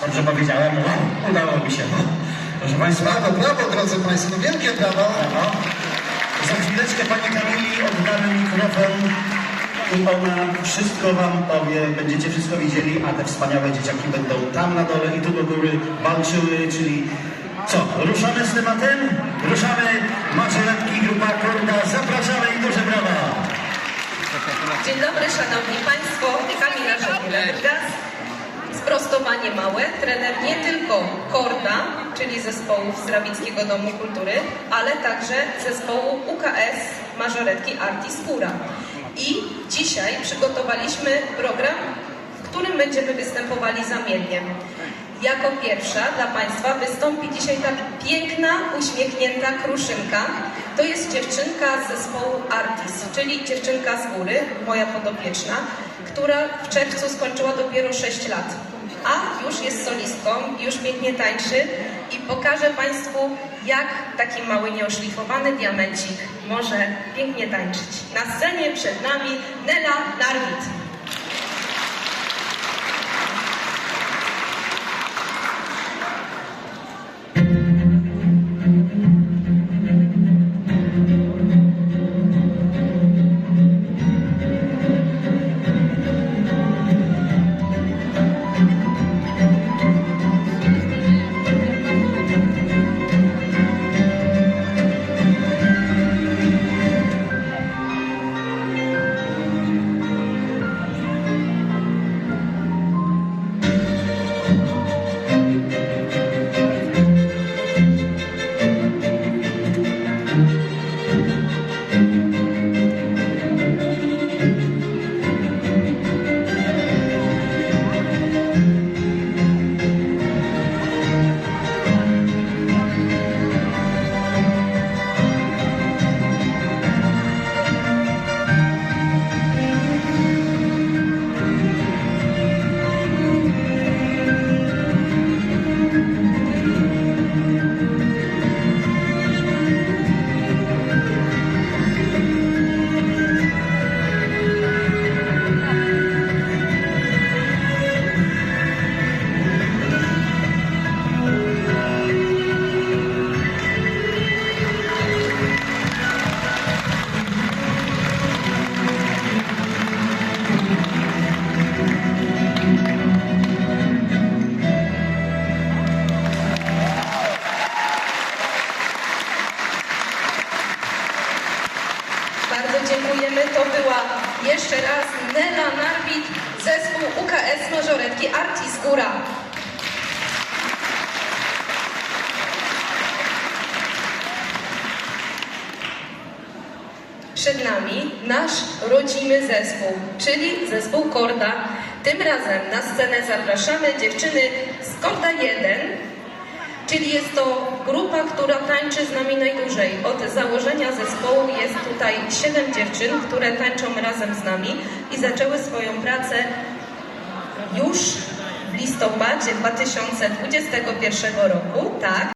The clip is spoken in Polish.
Dobrze powiedziałem, no, udało mi się. Proszę Państwa, Brawo, brawo, drodzy Państwo, wielkie brawo. no. za chwileczkę Pani Kamili oddamy mikrofon i ona wszystko Wam powie, będziecie wszystko widzieli, a te wspaniałe dzieciaki będą tam na dole i tu do góry walczyły, czyli co, ruszamy z tematem? Ruszamy, Macieretki, grupa Korda, zapraszamy i duże brawa! Dzień dobry, Szanowni Państwo. Małe. Trener nie tylko Korda, czyli zespołów z Rawickiego Domu Kultury, ale także zespołu UKS Mażoretki Arti Skóra. I dzisiaj przygotowaliśmy program, w którym będziemy występowali zamiennie. Jako pierwsza dla Państwa wystąpi dzisiaj ta piękna, uśmiechnięta kruszynka. To jest dziewczynka z zespołu Artis, czyli dziewczynka z góry, moja podopieczna, która w czerwcu skończyła dopiero 6 lat. A już jest solistką, już pięknie tańczy i pokażę Państwu, jak taki mały, nieoszlifowany diamencik może pięknie tańczyć. Na scenie przed nami Nela Narwit. Dziękujemy. To była jeszcze raz Nela Narwit, zespół UKS Mażoretki Artis Góra. Przed nami nasz rodzimy zespół, czyli zespół Korda. Tym razem na scenę zapraszamy dziewczyny z Korda 1, Czyli jest to grupa, która tańczy z nami najdłużej. Od założenia zespołu jest tutaj siedem dziewczyn, które tańczą razem z nami i zaczęły swoją pracę już w listopadzie 2021 roku, tak.